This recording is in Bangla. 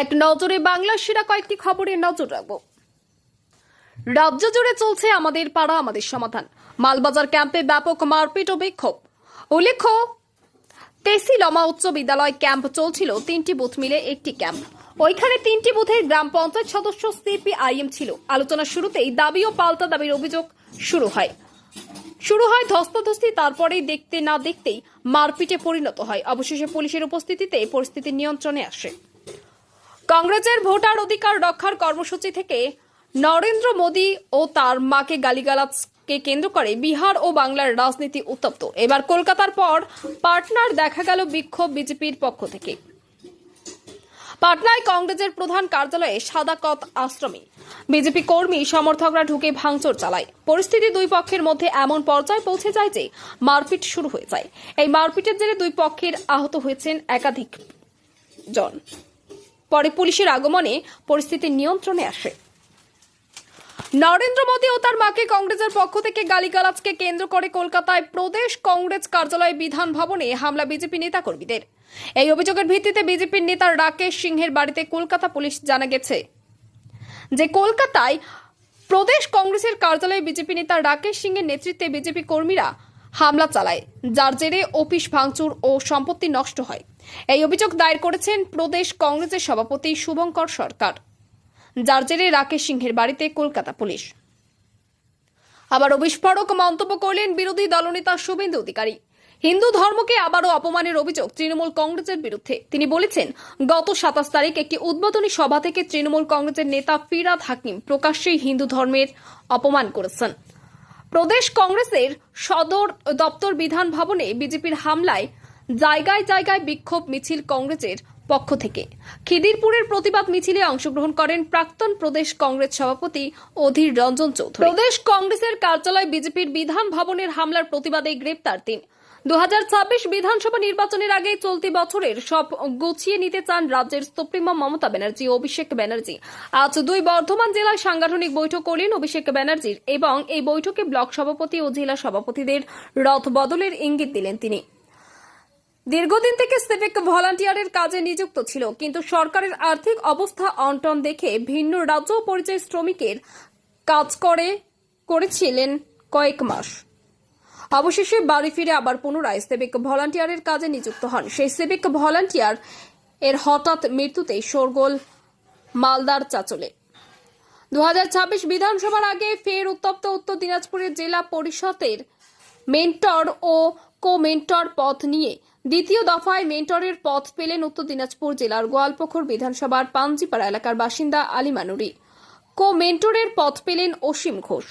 এক নজরে বাংলার সেরা কয়েকটি খবরে নজর রাখব। রাজ্য জুড়ে চলছে আমাদের পাড়া, আমাদের সমাধান। মালবাজার ক্যাম্পে ব্যাপক মারপিট ও বিক্ষোভ। উল্লেখ্য, তেসি লমা উচ্চ বিদ্যালয় ক্যাম্প চলছিল, তিনটি বুথ মিলে একটি ক্যাম্প। ওইখানে তিনটি বুথের গ্রাম পঞ্চায়েত সদস্য সিপিআইএম ছিল। আলোচনা শুরুতেই দাবি ও পাল্টা দাবির অভিযোগ শুরু হয়। শুরু হয় ধস্তাধস্তি, তারপরেই দেখতে না দেখতেই মারপিটে পরিণত হয়। অবশেষে পুলিশের উপস্থিতিতে পরিস্থিতি নিয়ন্ত্রণে আসে। কংগ্রেসের ভোটার অধিকার রক্ষার কর্মসূচি থেকে নরেন্দ্র মোদী ও তার মাকে গালিগালাজকে কেন্দ্র করে বিহার ও বাংলার রাজনীতি উত্তপ্ত। এবার কলকাতার পর পাটনার দেখা গেল বিক্ষোভ বিজেপির পক্ষ থেকে। পাটনায় কংগ্রেসের প্রধান কার্যালয়ে সাদাকত আশ্রমে। বিজেপি কর্মী সমর্থকরা ঢুকে ভাঙচুর চালায়। পরিস্থিতি দুই পক্ষের মধ্যে এমন পর্যায়ে পৌঁছে যায় যে মারপিট শুরু হয়ে যায়। এই মারপিটের জেরে দুই পক্ষের আহত হয়েছেন একাধিক জন। পরে পুলিশের আগমনে পরিস্থিতি নিয়ন্ত্রণে আসে। নরেন্দ্র মোদী ও তার মাকে কংগ্রেসের পক্ষ থেকে গালিগালাজকে কেন্দ্র করে কলকাতায় প্রদেশ কংগ্রেস কার্যালয় বিধান ভবনে হামলা বিজেপি নেতাকর্মীদের। এই অভিযোগের ভিত্তিতে বিজেপির নেতা রাকেশ সিংহের বাড়িতে কলকাতা পুলিশ জানা গেছে যে কলকাতায় প্রদেশ কংগ্রেসের কার্যালয়ে বিজেপি নেতা রাকেশ সিংয়ের নেতৃত্বে বিজেপি কর্মীরা হামলা চালায়, যার জেরে অফিস ভাঙচুর ও সম্পত্তি নষ্ট হয়। এই অভিযোগ দায়ের করেছেন প্রদেশ কংগ্রেসের সভাপতি শুভঙ্কর সরকার, যার জেরে রাকেশ সিংহের বাড়িতে কলকাতা পুলিশ। আবারও বিস্ফোরক মন্তব্য করলেন বিরোধী দলনেতা শুভেন্দু অধিকারী। হিন্দু ধর্মকে আবারও অপমানের অভিযোগ তৃণমূল কংগ্রেসের বিরুদ্ধে। তিনি বলেছেন, গত সাতাশ তারিখ একটি উদ্বোধনী সভা থেকে তৃণমূল কংগ্রেসের নেতা ফিরাদ হাকিম প্রকাশ্যেই হিন্দু ধর্মের অপমান করেছেন। প্রদেশ কংগ্রেসের সদর দপ্তর বিধান ভবনে বিজেপির হামলায় জায়গায় জায়গায় বিক্ষোভ মিছিল কংগ্রেসের পক্ষ থেকে। খিদিরপুরের প্রতিবাদ মিছিলে অংশগ্রহণ করেন প্রাক্তন প্রদেশ কংগ্রেস সভাপতি অধীর রঞ্জন চৌধুরী। প্রদেশ কংগ্রেসের কার্যালয় বিজেপির বিধান ভবনের হামলার প্রতিবাদে গ্রেপ্তার তিন। দু হাজার ছাব্বিশ বিধানসভা নির্বাচনের আগে চলতি বছরের সব গুছিয়ে নিতে চান রাজ্যের সুপ্রিমো মমতা ব্যানার্জি অভিষেক ব্যানার্জি। আজ দুই বর্ধমান জেলায় সাংগঠনিক বৈঠক করলেন অভিষেক ব্যানার্জির এবং এই বৈঠকে ব্লক সভাপতি ও জেলা সভাপতিদের রথ বদলের ইঙ্গিত দিলেন তিনি। দীর্ঘদিন থেকে সিভিক ভলান্টিয়ারের কাজে নিযুক্ত ছিল, কিন্তু সরকারের আর্থিক অবস্থা অনটন দেখে ভিন্ন রাজ্য পরিচয় শ্রমিকের কাজ করে করেছিলেন কয়েক মাস। অবশেষে বাড়ি ফিরে আবার পুনরায় সিভিক ভলান্টিয়ারের কাজে নিযুক্ত হন। সেই সিভিক ভলান্টিয়ার এর হঠাৎ মৃত্যুতে শোরগোল মালদার চাচলে। দু হাজার ছাব্বিশ বিধানসভার আগে ফের উত্তপ্ত উত্তর দিনাজপুরের জেলা পরিষদের মেন্টর ও কো মেন্টর পথ নিয়ে দ্বিতীয় দফায় মেন্টরের পথ পেলেন উত্তর দিনাজপুর জেলার গোয়ালপুকুর বিধানসভার পাঞ্জিপাড়া এলাকার বাসিন্দা আলিমানুরি কো মেন্টরের পথ পেলেন অসীম ঘোষ।